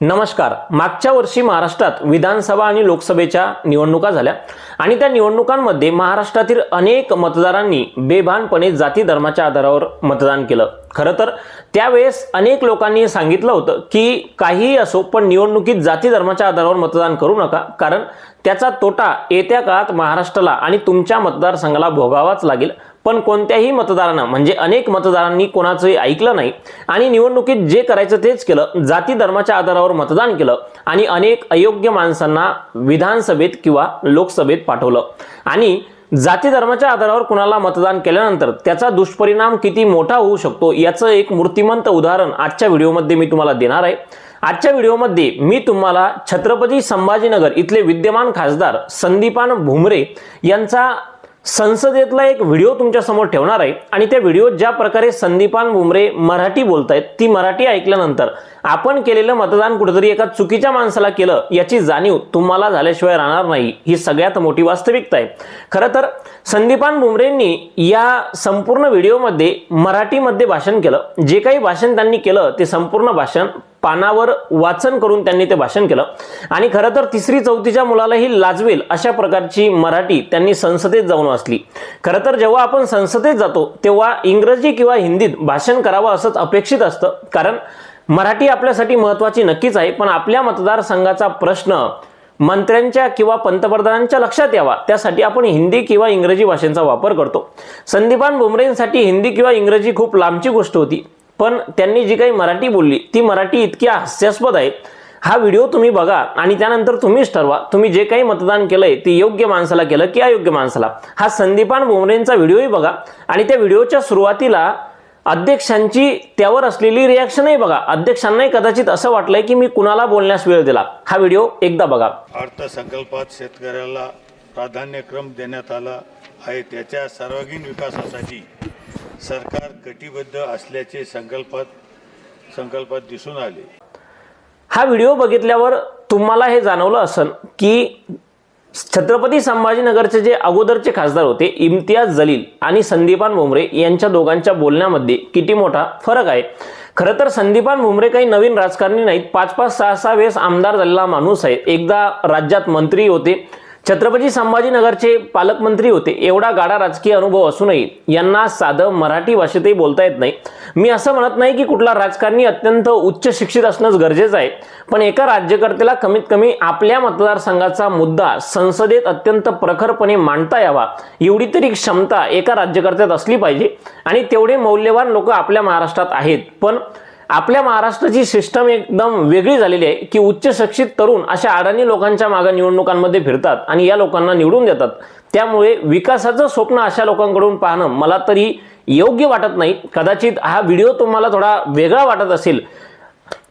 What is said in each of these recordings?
नमस्कार. मागच्या वर्षी महाराष्ट्रात विधानसभा आणि लोकसभेच्या निवडणुका झाल्या आणि त्या निवडणुकांमध्ये महाराष्ट्रातील अनेक मतदारांनी बेभानपणे जाती धर्माच्या आधारावर मतदान केलं. खरं तर त्यावेळेस अनेक लोकांनी सांगितलं होतं की काहीही असो पण निवडणुकीत जाती धर्माच्या आधारावर मतदान करू नका कारण त्याचा तोटा येत्या काळात महाराष्ट्राला आणि तुमच्या मतदारसंघाला भोगावाच लागेल. पण कोणत्याही मतदारानं म्हणजे अनेक मतदारांनी कोणाचंही ऐकलं नाही आणि निवडणुकीत जे करायचं तेच केलं जाती धर्माच्या आधारावर मतदान केलं आणि अनेक अयोग्य माणसांना विधानसभेत किंवा लोकसभेत पाठवलं. आणि जाती धर्माच्या आधारावर कुणाला मतदान केल्यानंतर त्याचा दुष्परिणाम किती मोठा होऊ शकतो याचं एक मूर्तिमंत उदाहरण आजच्या व्हिडिओमध्ये मी तुम्हाला देणार आहे. आजच्या व्हिडिओमध्ये मी तुम्हाला छत्रपती संभाजीनगर इथले विद्यमान खासदार संदीपान भुमरे यांचा संसदेतला एक व्हिडिओ तुमच्यासमोर ठेवणार आहे आणि त्या व्हिडिओत ज्या प्रकारे संदीपान भुमरे मराठी बोलतायत ती मराठी ऐकल्यानंतर आपण केलेलं मतदान कुठेतरी एका चुकीच्या माणसाला केलं याची जाणीव तुम्हाला झाल्याशिवाय राहणार नाही ही सगळ्यात मोठी वास्तविकता आहे. खरं तर संदीपान भुमरेंनी या संपूर्ण व्हिडिओमध्ये मराठीमध्ये भाषण केलं. जे काही भाषण त्यांनी केलं ते संपूर्ण भाषण पानावर वाचन करून त्यांनी ते भाषण केलं. आणि खरं तर तिसरी चौथीच्या मुलालाही लाजवेल अशा प्रकारची मराठी त्यांनी संसदेत जाऊन वाचली. खरं तर जेव्हा आपण संसदेत जातो तेव्हा इंग्रजी किंवा हिंदीत भाषण करावं असंच अपेक्षित असतं. कारण मराठी आपल्यासाठी महत्त्वाची नक्कीच आहे पण आपल्या मतदारसंघाचा प्रश्न मंत्र्यांच्या किंवा पंतप्रधानांच्या लक्षात यावा. त्यासाठी आपण हिंदी किंवा इंग्रजी भाषेचा वापर करतो. संदीपान भुमरेंसाठी हिंदी किंवा इंग्रजी खूप लांबची गोष्ट होती. पण त्यांनी जी काही मराठी बोलली ती मराठी इतकी हास्यास्पद आहे. हा व्हिडिओ तुम्ही बघा आणि त्यानंतर तुम्हीच ठरवा. तुम्ही जे काही मतदान केलंय ते योग्य माणसाला केलं की अयोग्य माणसाला? हा संदीपान भुमरेंचा व्हिडिओही बघा आणि त्या व्हिडिओच्या सुरुवातीला अध्यक्षांची त्यावर असलेली रिॲक्शनही बघा. अध्यक्षांनाही कदाचित असं वाटलंय की मी कुणाला बोलण्यास वेळ दिला. हा व्हिडिओ एकदा बघा. अर्थसंकल्पात शेतकऱ्याला प्राधान्यक्रम देण्यात आला आहे. त्याच्या सर्वांगीण विकासासाठी सरकार कटिबद्ध असल्याचे संकल्पात संकल्पात दिसून आले. हा व्हिडिओ बघितल्यावर तुम्हाला हे जाणवलं असेल की छत्रपती संभाजीनगरचे जे अगोदरचे खासदार होते इम्तियाज जलील आणि संदीपान भुमरे यांच्या दोघांच्या बोलण्यामध्ये किती मोठा फरक आहे? खरं तर संदीपान भुमरे काही नवीन राजकारणी नाहीत. पाच पाच सहा सहा वेळेस आमदार झालेला माणूस आहे. एकदा राज्यात मंत्री होते छत्रपती संभाजीनगरचे पालकमंत्री होते. एवढा गाडा राजकीय अनुभव असूनही यांना साधं मराठी भाषेतही बोलता येत नाही. मी असं म्हणत नाही की कुठला राजकारणी अत्यंत उच्च शिक्षित असणंच गरजेचं आहे. पण एका राज्यकर्त्याला कमीत कमी आपल्या मतदारसंघाचा मुद्दा संसदेत अत्यंत प्रखरपणे मांडता यावा. एवढी तरी क्षमता एका राज्यकर्त्यात असली पाहिजे. आणि तेवढे मौल्यवान लोक आपल्या महाराष्ट्रात आहेत. पण आपल्या महाराष्ट्राची सिस्टम एकदम वेगळी झालेली आहे की उच्च शिक्षित तरुण अशा अडाणी लोकांच्या मागे निवडणुकांमध्ये फिरतात आणि या लोकांना निवडून देतात. त्यामुळे विकासाचं स्वप्न अशा लोकांकडून पाहणं मला तरी योग्य वाटत नाही. कदाचित हा व्हिडिओ तुम्हाला थोडा वेगळा वाटत असेल.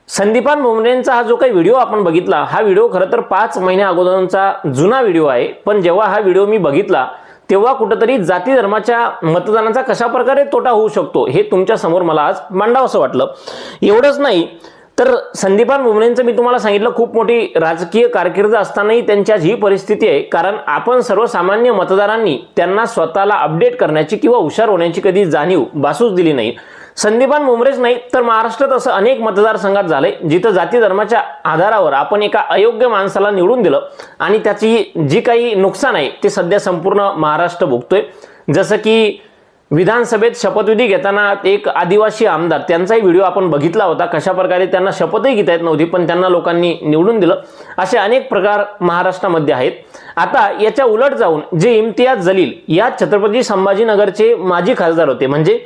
संदीपान भुमरेंचा हा जो काही व्हिडिओ आपण बघितला हा व्हिडिओ खरं तर पाच महिन्या अगोदरचा जुना व्हिडिओ आहे. पण जेव्हा हा व्हिडिओ मी बघितला तेव्हा कुठंतरी जाती धर्माच्या मतदानाचा कशा प्रकारे तोटा होऊ शकतो हे तुमच्यासमोर मला आज मांडावंसं वाटलं. एवढंच नाही तर संदीपान भुमरेंचं मी तुम्हाला सांगितलं खूप मोठी राजकीय कारकीर्द असतानाही त्यांची आज ही परिस्थिती आहे. कारण आपण सर्वसामान्य मतदारांनी त्यांना स्वतःला अपडेट करण्याची किंवा हुशार होण्याची कधी जाणीव बासूच दिली नाही. संदीपान मुंबरेच नाही तर महाराष्ट्रात असं अनेक मतदारसंघात झालंय जिथं जाती धर्माच्या आधारावर आपण एका अयोग्य माणसाला निवडून दिलं आणि त्याची जी काही नुकसान आहे ते सध्या संपूर्ण महाराष्ट्र भोगतोय. जसं की विधानसभेत शपथविधी घेताना एक आदिवासी आमदार त्यांचाही व्हिडिओ आपण बघितला होता कशा प्रकारे त्यांना शपथही घेता येत नव्हती पण त्यांना लोकांनी निवडून दिलं. असे अनेक प्रकार महाराष्ट्रामध्ये आहेत. आता याच्या उलट जाऊन जे इम्तियाज जलील या छत्रपती संभाजीनगरचे माजी खासदार होते म्हणजे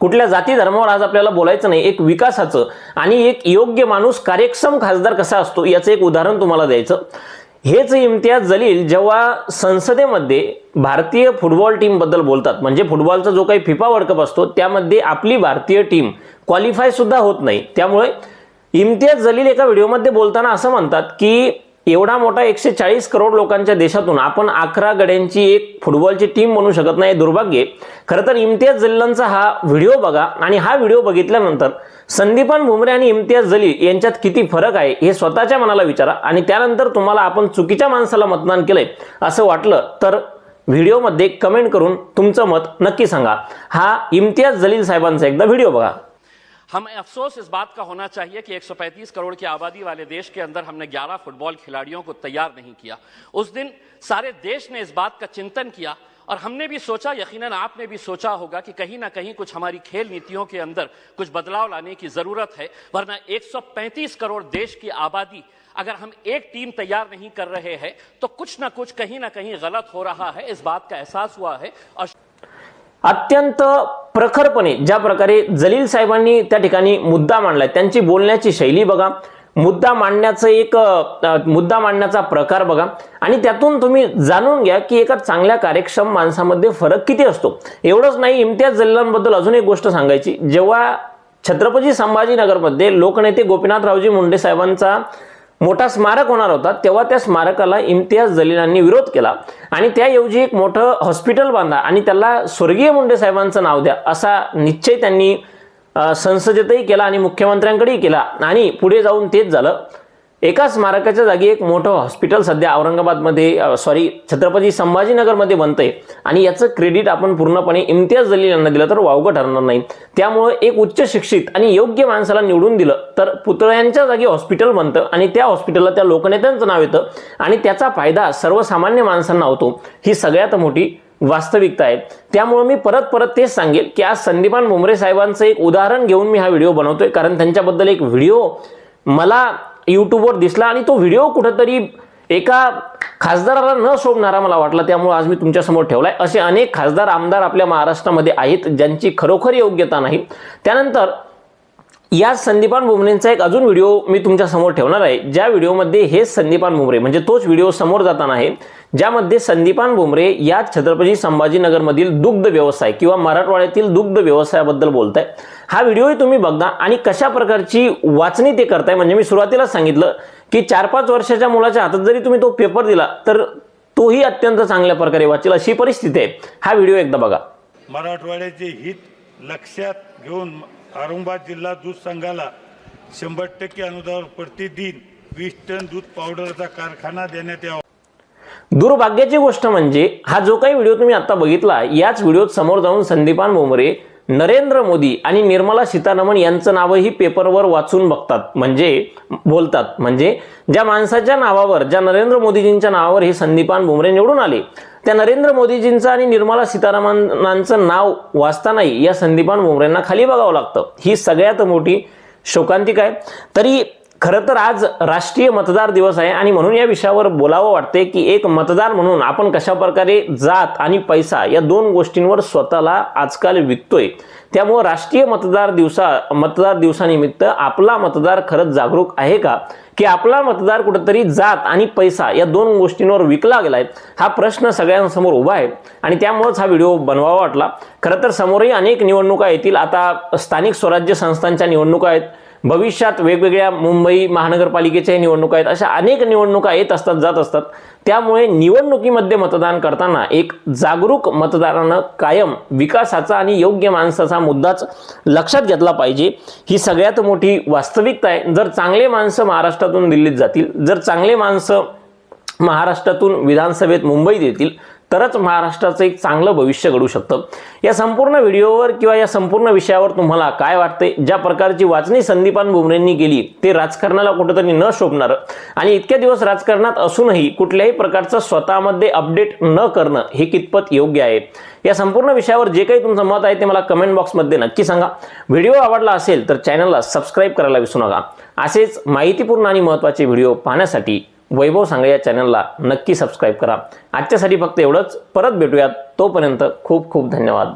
कुठल्या जाती धर्मावर आज आपल्याला बोलायचं नाही एक विकासाचं आणि एक योग्य माणूस कार्यक्षम खासदार कसा असतो याचं एक उदाहरण तुम्हाला द्यायचं. हेच इम्तियाज जलील जेव्हा संसदेमध्ये भारतीय फुटबॉल टीमबद्दल बोलतात म्हणजे फुटबॉलचा जो काही फिफा वर्ल्ड कप असतो त्यामध्ये आपली भारतीय टीम क्वालिफाय सुद्धा होत नाही. त्यामुळे इम्तियाज जलील एका व्हिडिओमध्ये बोलताना असं म्हणतात की एवढा मोठा एकशे चाळीस करोड लोकांच्या देशातून आपण अकरा गड्यांची एक फुटबॉलची टीम म्हणू शकत नाही दुर्भाग्य खरं तर इम्तियाज जलीलांचा हा व्हिडिओ बघा आणि हा व्हिडिओ बघितल्यानंतर संदीपान भुमरे आणि इम्तियाज जलील यांच्यात किती फरक आहे हे स्वतःच्या मनाला विचारा आणि त्यानंतर तुम्हाला आपण चुकीच्या माणसाला मतदान केलंय असं वाटलं तर व्हिडिओमध्ये कमेंट करून तुमचं मत नक्की सांगा. हा इम्तियाज जलील साहेबांचा एकदा व्हिडिओ बघा. हमें अफसोस इस बात का होना चाहिए कि 135 करोड़ की आबादी वाले देश के अंदर हमने 11 फुटबॉल खिलाड़ियों को तैयार नहीं किया। उस दिन सारे देश ने इस बात का चिंतन किया और हमने भी सोचा, यकीनन आपने भी सोचा होगा कि कहीं ना कहीं कुछ हमारी खेल नीतियों के अंदर कुछ बदलाव लाने की ज़रूरत है, वरना 135 करोड़ देश की आबादी अगर हम एक टीम तैयार नहीं कर रहे हैं तो कुछ ना कुछ कहीं ना कहीं गलत हो रहा है। इस बात का एहसास हुआ है और अत्यंत प्रखरपणे ज्या प्रकारे जलील साहेबांनी त्या ठिकाणी मुद्दा मांडलाय त्यांची बोलण्याची शैली बघा मुद्दा मांडण्याचं एक मुद्दा मांडण्याचा प्रकार बघा आणि त्यातून तुम्ही जाणून घ्या की एका चांगल्या कार्यक्षम माणसामध्ये फरक किती असतो. एवढंच नाही इम्तियाज जलीलांबद्दल अजून एक गोष्ट सांगायची जेव्हा छत्रपती संभाजीनगरमध्ये लोकनेते गोपीनाथरावजी मुंडे साहेबांचा मोठा स्मारक होणार होता तेव्हा त्या स्मारकाला इम्तियाज जलीलांनी विरोध केला. आणि त्याऐवजी एक मोठं हॉस्पिटल बांधा आणि त्याला स्वर्गीय मुंडे साहेबांचं नाव द्या असा निश्चय त्यांनी संसदेतही केला आणि मुख्यमंत्र्यांकडेही केला. आणि पुढे जाऊन तेच झालं. एका स्मारकाच्या जागी एक मोठं हॉस्पिटल सध्या औरंगाबादमध्ये सॉरी छत्रपती संभाजीनगरमध्ये बनतंय. आणि याचं क्रेडिट आपण पूर्णपणे इम्तियाज जलील यांना दिलं तर वावगं ठरणार नाही. त्यामुळं एक उच्च शिक्षित आणि योग्य माणसाला निवडून दिलं तर पुतळ्यांच्या जागी हॉस्पिटल बनतं आणि त्या हॉस्पिटलला त्या लोकनेत्यांचं नाव येतं आणि त्याचा फायदा सर्वसामान्य माणसांना होतो. ही सगळ्यात मोठी वास्तविकता आहे. त्यामुळे मी परत परत तेच सांगेल की आज संदीपान मुंबरे साहेबांचं एक उदाहरण घेऊन मी हा व्हिडिओ बनवतोय. कारण त्यांच्याबद्दल एक व्हिडिओ मला यूट्यूबवर दिसला आणि तो व्हिडिओ कुठंतरी एका खासदाराला न शोभणारा मला वाटला. त्यामुळे आज मी तुमच्यासमोर ठेवलाय. असे अनेक खासदार आमदार आपल्या महाराष्ट्रामध्ये आहेत ज्यांची खरोखर योग्यता नाही. त्यानंतर या संदीपान भुमरेंचा एक अजून व्हिडिओ मी तुमच्यासमोर ठेवणार आहे. ज्या व्हिडिओमध्ये हेच संदीपान भुमरे म्हणजे तोच व्हिडिओ समोर जाताना आहे ज्यामध्ये संदीपान भुमरे या छत्रपती संभाजीनगरमधील दुग्ध व्यवसाय किंवा मराठवाड्यातील दुग्ध व्यवसायाबद्दल बोलत आहे हा व्हिडिओही तुम्ही बघा आणि कशा प्रकारची वाचणी ते करताय. म्हणजे मी सुरुवातीला सांगितलं की चार पाच वर्षाच्या मुलाच्या हातात जरी तुम्ही तो पेपर दिला तर तोही अत्यंत चांगल्या प्रकारे वाचेल अशी परिस्थिती आहे. हा व्हिडिओ एकदा बघा. मराठवाड्याचे हित लक्षात घेऊन औरंगाबाद जिल्हा दूध संघाला शंभर टक्के अनुदान प्रतिदिन वीस टन दूध पावडरचा कारखाना देण्यात यावा. दुर्भाग्याची गोष्ट म्हणजे हा जो काही व्हिडिओ तुम्ही आता बघितला याच व्हिडिओत समोर जाऊन संदीपान भोमरे नरेंद्र मोदी आणि निर्मला सीतारामन यांचं नावही पेपरवर वाचून बघतात. म्हणजे बोलतात. म्हणजे ज्या माणसाच्या नावावर ज्या नरेंद्र मोदीजींच्या नावावर हे संदीपान भुमरे निवडून आले त्या नरेंद्र मोदीजींचं आणि निर्मला सीतारामनांचं नाव वाचतानाही या संदीपान भुमरेंना खाली बघावं लागतं. ही सगळ्यात मोठी शोकांतिक आहे. तरी खरं तर आज राष्ट्रीय मतदार दिवस आहे आणि म्हणून या विषयावर बोलावं वाटते की एक मतदार म्हणून आपण कशा प्रकारे जात आणि पैसा या दोन गोष्टींवर स्वतःला आजकाल विकतोय. त्यामुळं राष्ट्रीय मतदार दिवसा मतदार दिवसानिमित्त आपला मतदार खरंच जागरूक आहे का? की आपला मतदार कुठंतरी जात आणि पैसा या दोन गोष्टींवर विकला गेलाय हा प्रश्न सगळ्यांसमोर उभा आहे आणि त्यामुळेच हा व्हिडिओ बनवावा वाटला. खरं तर समोरही अनेक निवडणुका येतील. आता स्थानिक स्वराज्य संस्थांच्या निवडणुका आहेत. भविष्यात वेगवेगळ्या मुंबई महानगरपालिकेच्या निवडणुका आहेत. अशा अनेक निवडणुका येत असतात जात असतात. त्यामुळे निवडणुकीमध्ये मतदान करताना एक जागरूक मतदारानं कायम विकासाचा आणि योग्य माणसाचा मुद्दाच लक्षात घेतला पाहिजे. ही सगळ्यात मोठी वास्तविकता आहे. जर चांगले माणसं महाराष्ट्रातून दिल्लीत जातील जर चांगले माणसं महाराष्ट्रातून विधानसभेत मुंबईत येतील तरच महाराष्ट्राचं एक चांगलं भविष्य घडू शकतं. या संपूर्ण व्हिडिओवर किंवा या संपूर्ण विषयावर तुम्हाला काय वाटते ज्या प्रकारची वाचणी संदीपान भुमरेंनी केली ते राजकारणाला कुठंतरी न शोभणारं आणि इतक्या दिवस राजकारणात असूनही कुठल्याही प्रकारचं स्वतःमध्ये अपडेट न करणं हे कितपत योग्य आहे? या संपूर्ण विषयावर जे काही तुमचं मत आहे ते मला कमेंट बॉक्समध्ये नक्की सांगा. व्हिडिओ आवडला असेल तर चॅनलला सबस्क्राईब करायला विसरू नका. असेच माहितीपूर्ण आणि महत्त्वाचे व्हिडिओ पाहण्यासाठी वैभव सांगळे या चॅनलला नक्की सबस्क्राईब करा. आजच्यासाठी फक्त एवढंच. परत भेटूयात. तोपर्यंत खूप खूप धन्यवाद.